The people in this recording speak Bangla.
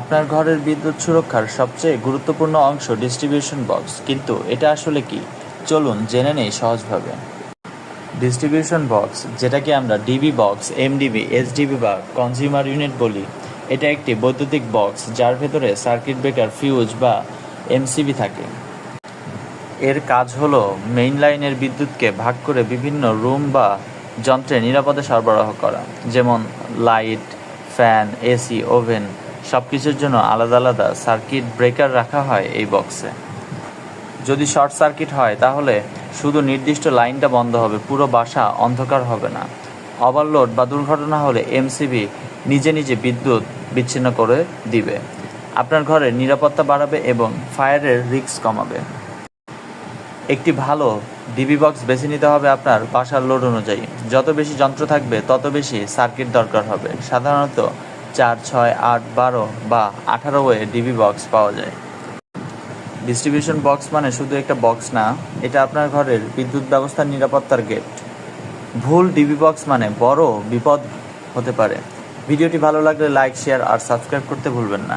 আপনার ঘরের বিদ্যুৎ সুরক্ষার সবচেয়ে গুরুত্বপূর্ণ অংশ ডিস্ট্রিবিউশন বক্স কিন্তু এটা আসলে কি? চলুন জেনে নেই সহজভাবে। ডিস্ট্রিবিউশন বক্স যেটাকে আমরা ডিবি বক্স এমডিবি এসডিবি বা কনজিউমার ইউনিট বলি, এটা একটি বৈদ্যুতিক বক্স যার ভেতরে সার্কিট ব্রেকার ফিউজ বা এমসিবি থাকে। এর কাজ হলো মেইন লাইনের বিদ্যুৎকে ভাগ করে বিভিন্ন রুম বা যন্ত্রে নিরাপদে সরবরাহ করা, যেমন লাইট ফ্যান এসি ওভেন সব জন্য আলাদা আলাদা সার্কিট ব্রেকার রাখা হয় এই বক্সে। যদি শর্ট সার্কিট হয়, তাহলে শুধু নির্দিষ্ট লাইনটা বন্ধ হবে, পুরো বাসা অন্ধকার হবে না। ওভারলোড বা দুর্ঘটনা হলে এমসিবি নিজে নিজে বিদ্যুৎ বিচ্ছিন্ন করে দিবে। আপনার ঘরের নিরাপত্তা বাড়াবে এবং ফায়ারের রিস্ক কমাবে। একটি ভালো ডিবি বক্স বেছে নিতে হবে আপনার বাসার লোড অনুযায়ী। যত বেশি যন্ত্র থাকবে, তত বেশি সার্কিট দরকার হবে। সাধারণত চার, ছয়, আট, বারো বা আঠারো ওয়ে ডিবি বক্স পাওয়া যায়। ডিস্ট্রিবিউশন বক্স মানে শুধু একটা বক্স না, এটা আপনার ঘরের বিদ্যুৎ ব্যবস্থার নিরাপত্তার গেট ভুল ডিবি বক্স মানে বড় বিপদ হতে পারে। ভিডিওটি ভালো লাগলে লাইক শেয়ার আর সাবস্ক্রাইব করতে ভুলবেন না।